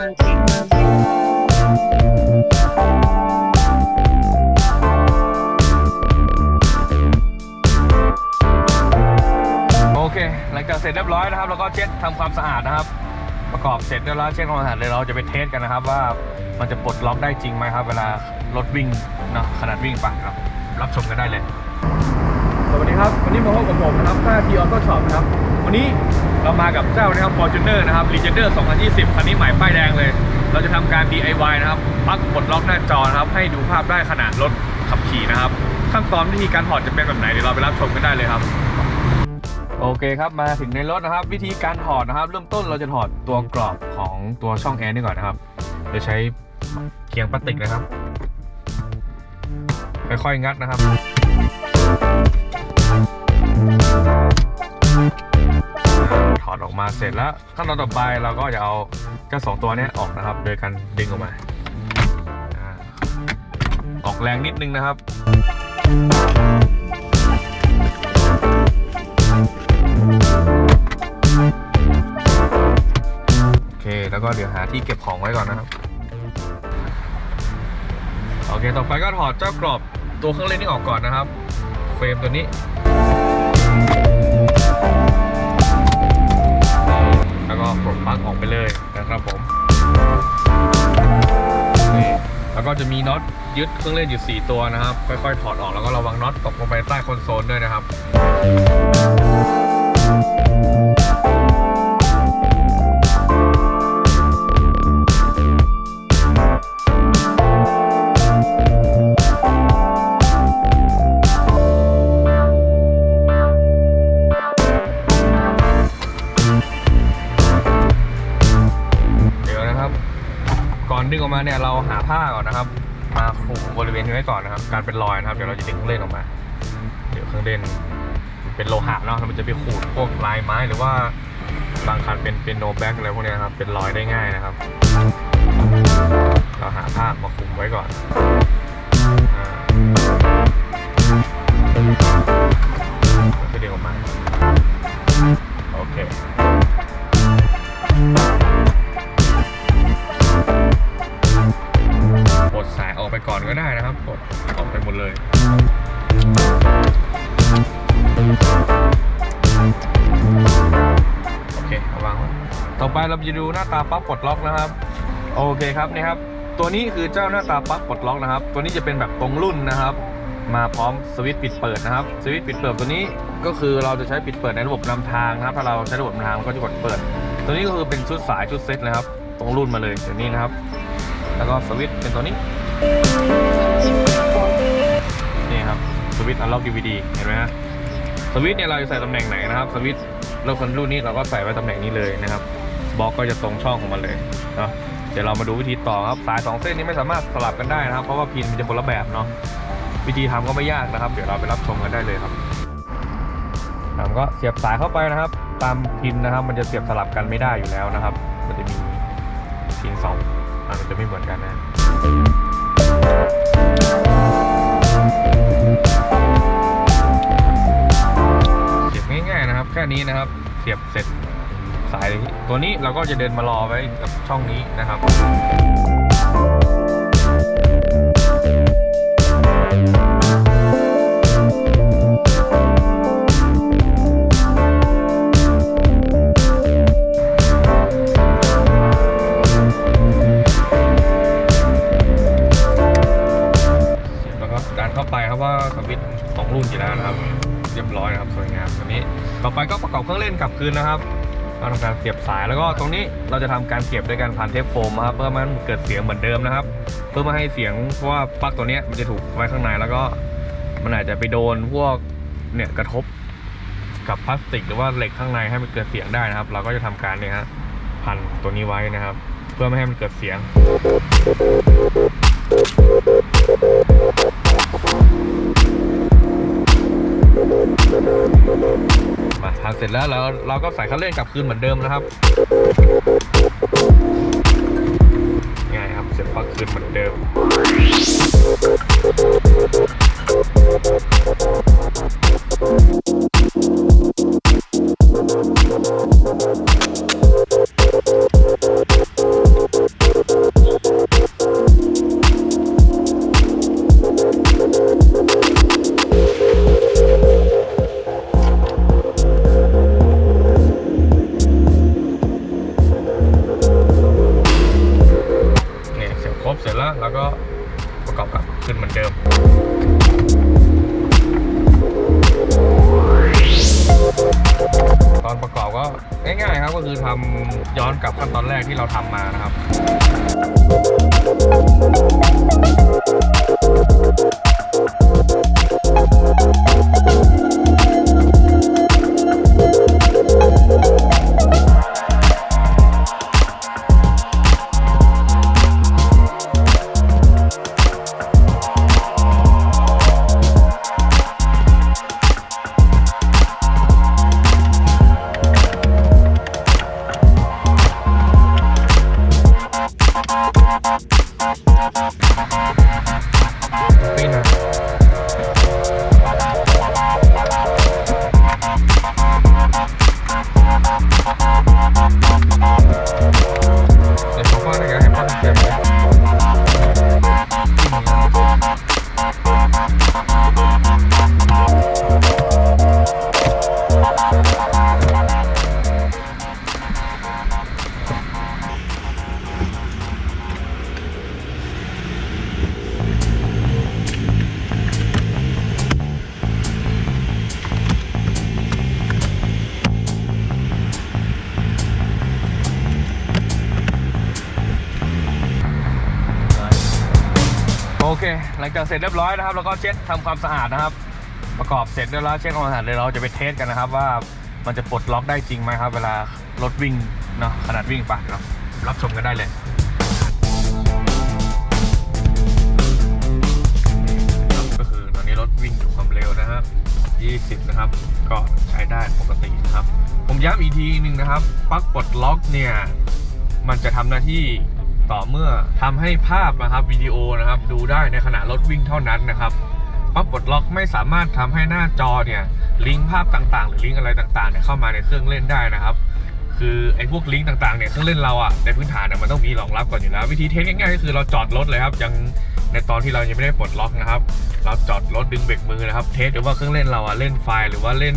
โอเค หลังจากเสร็จเรียบร้อยนะครับ แล้วก็เช็ดทำความสะอาดนะครับ ประกอบเสร็จเรียบร้อยเช็ดความสะอาดเลยเราจะไปเทสกันนะครับ ว่ามันจะปลดล็อกได้จริงไหมครับ เวลารถวิ่งเนาะขนาดวิ่งไปครับ รับชมกันได้เลย วัสดีครับวันนี้มาพบกับผมนะครับค่าทีออโต้ช็อปนะครับ วันนี้เรามากับเจ้านะครับ Fortuner นะครับ Legender 2020 คันนี้ใหม่ป้ายแดงเลย เราจะทำการ DIY นะครับปักปลดล็อกหน้าจอนะครับ ให้ดูภาพได้ขนาดรถขับขี่นะครับ ขั้นตอนวิธีการถอดจะเป็นแบบไหนเดี๋ยวเราไปรับชมกันได้เลยครับ โอเคครับมาถึงในรถนะครับ วิธีการถอดนะครับ เริ่มต้นเราจะถอดตัวกรอบของตัวช่องแอร์นี่ก่อนนะครับโดยใช้เคียงพลาสติกนะครับค่อยๆงัดนะครับ ถอดออกมาเสร็จแล้วขั้นตอนต่อไปเราก็จะเอาเจ้าสองตัวนี้ออกนะครับ โดยการดึงออกมาออกแรงนิดนึงนะครับโอเคแล้วก็เดี๋ยวหาที่เก็บของไว้ก่อนนะครับโอเคต่อไปก็ถอดเจ้ากรอบตัวเครื่องเล่นนี่ออกก่อนนะครับ เฟรมตัวนี้ แล้วก็ปลดปลั๊กออกไปเลยนะครับผมนี่แล้วก็จะมีน็อตยึดเครื่องเล่นอยู่ 4 ตัวนะครับ ค่อยๆ ถอดออกแล้วก็ระวังน็อตตกลงไปใต้คอนโซลด้วยนะครับ เราหาผ้าก่อนนะครับ มาคลุมบริเวณนี้ไว้ก่อนนะครับ การเป็นรอยนะครับ เดี๋ยวเราจะดึงเครื่องเล่นออกมา เดี๋ยวเครื่องเล่นเป็นโลหะเนาะมันจะไปขูดพวกลายไม้หรือว่าบางคันเป็นเป็นโนแบ็กอะไรพวกเนี้ยครับ เป็นรอยได้ง่ายนะครับ เราหาผ้ามาคลุมไว้ก่อนอ่า ต่อไปเราจะดูหน้าตาปลั๊กปลดล็อกนะครับ โอเคครับนี่ครับ ตัวนี้คือเจ้าหน้าตาปลั๊กปลดล็อกนะครับ ตัวนี้จะเป็นแบบตรงรุ่นนะครับ มาพร้อมสวิตช์ปิดเปิดนะครับ สวิตช์ปิดเปิดตัวนี้ก็คือเราจะใช้ปิดเปิดในระบบนำทางนะครับ ถ้าเราใช้ระบบนำทางก็จะกดเปิด ตัวนี้ก็คือเป็นชุดสายชุดเซ็ตนะครับ ตรงรุ่นมาเลยตัวนี้นะครับ แล้วก็สวิตช์เป็นตัวนี้ นี่ครับ สวิตช์อัลล็อกดีวีดีเห็นไหมฮะสวิตช์เนี่ยเราจะใส่ตำแหน่งไหนนะครับ สวิตช์เราคนรุ่นนี้เราก็ใส่ไว้ตำแหน่งนี้เลยนะครับ บล็อกก็จะตรงช่องของมันเลยเนาะเดี๋ยวเรามาดูวิธีต่อครับสายสองเส้นนี้ไม่สามารถสลับกันได้นะครับ เพราะว่าพินมันจะคนละแบบเนาะวิธีทำก็ไม่ยากนะครับ เดี๋ยวเราไปรับชมกันได้เลยครับผมก็เสียบสายเข้าไปนะครับ ตามพินนะครับ มันจะเสียบสลับกันไม่ได้อยู่แล้วนะครับ มันจะมีพินสองมันจะไม่เหมือนกันนะเสียบง่ายๆนะครับ แค่นี้นะครับ เสียบเสร็จ สายตัวนี้เราก็จะเดินมารอไว้กับช่องนี้นะครับเสียบแล้วก็ดันเข้าไปครับว่าสวิตช์สองรุ่นอยู่แล้วนะครับ เรียบร้อยนะครับสวยงามตัวนี้ ต่อไปก็ประกอบเครื่องเล่นกลับคืนนะครับ เราทำการเสียบสายแล้วก็ตรงนี้เราจะทำการเก็บด้วยการพันเทปโฟมนะครับเพื่อมันเกิดเสียงเหมือนเดิมนะครับ เพื่อไม่ให้เสียงเพราะว่าปลั๊กตัวนี้มันจะถูกไว้ข้างในแล้วก็มันอาจจะไปโดนพวกเนี่ยกระทบกับพลาสติก หรือว่าเหล็กข้างในให้มันเกิดเสียงได้นะครับ เราก็จะทำการเนี่ยฮะพันตัวนี้ไว้นะครับ เพื่อไม่ให้มันเกิดเสียงมาทำเสร็จแล้วเราเราก็ใส่คันเร่งกลับคืนเหมือนเดิมนะครับง่ายครับเสร็จปักคืนเหมือนเดิม อนเดิมตอนประกอบก็ง่ายๆครับก็คือทำย้อนกลับขั้นตอนแรกที่เราทำมานะครับ เค หลังจากเสร็จเรียบร้อยนะครับ แล้วก็เช็ดทำความสะอาดนะครับ ประกอบเสร็จเรียบร้อยเช็ดความสะอาดเดี๋ยวเราจะไปเทสกันนะครับ ว่ามันจะปลดล็อกได้จริงไหมครับ เวลารถวิ่งเนาะขนาดวิ่งไปเรารับชมกันได้เลยก็คือตอนนี้รถวิ่งอยู่ความเร็วนะครับ20 นะครับ ก็ใช้ได้ปกตินะครับ ผมย้ำอีกทีหนึ่งนะครับปลั๊กปลดล็อกเนี่ย มันจะทำหน้าที่ ต่อเมื่อทำให้ภาพนะครับวิดีโอนะครับ ดูได้ในขณะรถวิ่งเท่านั้นนะครับปลั๊กปลดล็อกไม่สามารถทำให้หน้าจอเนี่ยลิงก์ภาพต่างๆ หรือลิงก์อะไรต่างๆเนี่ยเข้ามาในเครื่องเล่นได้นะครับ คือไอ้พวกลิงก์ต่างๆเนี่ยเครื่องเล่นเราอะในพื้นฐานเนี่ยมันต้องมีรองรับก่อนอยู่แล้ว วิธีเทสง่ายๆก็คือเราจอดรถเลยครับยังในตอนที่เรายังไม่ได้ปลดล็อกนะครับ เราจอดรถดึงเบรกมือนะครับ เทสดูว่าเครื่องเล่นเราอะเล่นไฟล์หรือว่าเล่น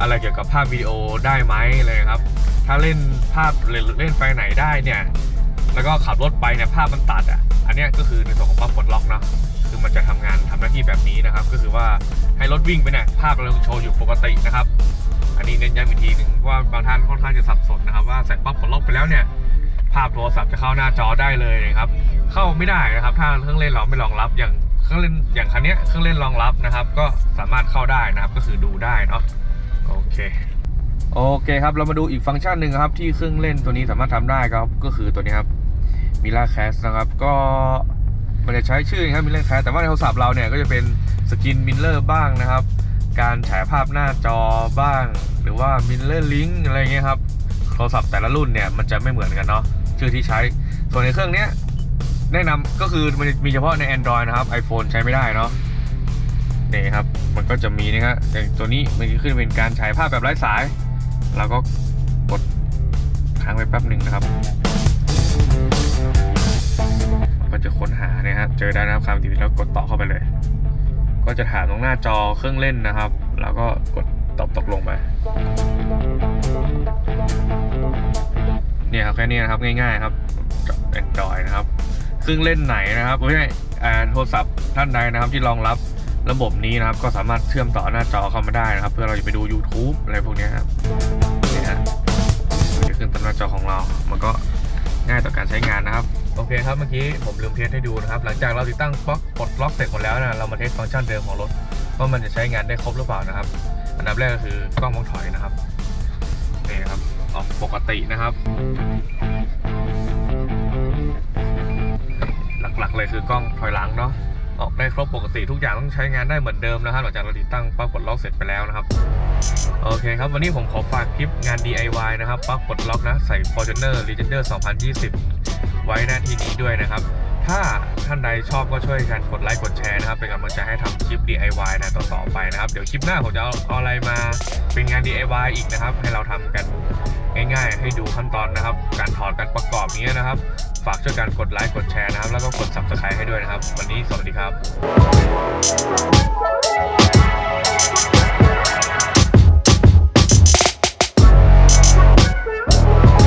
อะไรเกี่ยวกับภาพวิดีโอได้ไหมอะไรครับ ถ้าเล่นภาพเล่นไฟล์ไหนได้เนี่ย แล้วก็ขับรถไปเนี่ยภาพมันตัดอะ อันนี้ก็คือในส่วนของปั๊มปลดล็อกเนาะคือมันจะทำงานทำหน้าที่แบบนี้นะครับ ก็คือว่าให้รถวิ่งไปเนี่ยภาพกำลังโชว์อยู่ปกตินะครับ อันนี้เน้นย้ำอีกทีหนึ่งว่าบางท่านค่อนข้างจะสับสนนะครับ ว่าใส่ปั๊มปลดล็อกไปแล้วเนี่ยภาพโทรศัพท์จะเข้าหน้าจอได้เลยนะครับ เข้าไม่ได้นะครับ ถ้าเครื่องเล่นเราไม่รองรับอย่างเครื่องเล่นอย่างคันนี้เครื่องเล่นรองรับนะครับ ก็สามารถเข้าได้นะครับ ก็คือดูได้เนาะโอเค โอเคครับ เรามาดูอีกฟังก์ชันหนึ่งครับ ที่เครื่องเล่นตัวนี้สามารถทำได้ครับ ก็คือตัวนี้ครับมิล่าแคสนะครับ ก็มันจะใช้ชื่อครับมิล่าแคสแต่ว่าในโทรศัพท์เราเนี่ยก็จะเป็นสกินมิลเลอร์บ้างนะครับ การฉายภาพหน้าจอบ้าง หรือว่ามิลเลอร์ลิงอะไรเงี้ยครับ โทรศัพท์แต่ละรุ่นเนี่ยมันจะไม่เหมือนกันเนาะ ชื่อที่ใช้ ส่วนในเครื่องเนี้ยแนะนำก็คือมันมีเฉพาะใน Android นะครับ iPhone ใช้ไม่ได้เนาะนี่ครับ มันก็จะมีนะฮะอย่างตัวนี้มันจะขึ้นเป็นการฉายภาพแบบไร้สาย เราก็กดค้างไว้แป๊บหนึ่งนะครับ ก็จะค้นหาเนี่ยฮะเจอได้นะครับคำทีแล้วกดต่อเข้าไปเลย ก็จะถามตรงหน้าจอเครื่องเล่นนะครับ แล้วก็กดตอบตกลงไปเนี่ยครับแค่นี้นะครับง่ายๆครับกับ Android นะครับเครื่องเล่นไหนนะครับไม่ใช่โทรศัพท์ท่านใดนะครับที่รองรับ ระบบนี้นะครับก็สามารถเชื่อมต่อหน้าจอเข้ามาได้นะครับ เพื่อเราจะไปดู YouTube อะไรพวกนี้ครับเนี่ยฮะจะขึ้นตามหน้าจอของเรา มันก็ง่ายต่อการใช้งานนะครับ โอเคครับเมื่อกี้ผมลืมเทสให้ดูนะครับ หลังจากเราติดตั้งปลั๊กปลดล็อกเสร็จหมดแล้วนะเรามาเทสฟังก์ชันเดิมของรถว่ามันจะใช้งานได้ครบหรือเปล่านะครับ อันดับแรกก็คือกล้องมองถอยนะครับนี่ครับออกปกตินะครับหลักๆเลยคือกล้องถอยหลังเนาะ ออกได้ครบปกติทุกอย่างต้องใช้งานได้เหมือนเดิมนะครับหลังจากเราติดตั้งปลั๊กปลดล็อกเสร็จไปแล้วนะครับโอเคครับ วันนี้ผมขอฝากคลิปงาน DIY นะครับปลั๊กปลดล็อกนะใส่ Fortuner Legender 2020 ไว้หน้าที่นี้ด้วยนะครับ ถ้าท่านใดชอบก็ช่วยกันกดไลค์กดแชร์นะครับเป็นกำลังใจให้ทำคลิป DIY นะต่อๆไปนะครับ เดี๋ยวคลิปหน้าผมจะเอาอะไรมาเป็นงาน DIY อีกนะครับ ให้เราทำกันง่ายๆ ให้ดูขั้นตอนนะครับ การถอดการประกอบนี้นะครับ ฝากช่วยกันกดไลค์กดแชร์นะครับ แล้วก็กด subscribe ให้ด้วยนะครับ วันนี้สวัสดีครับ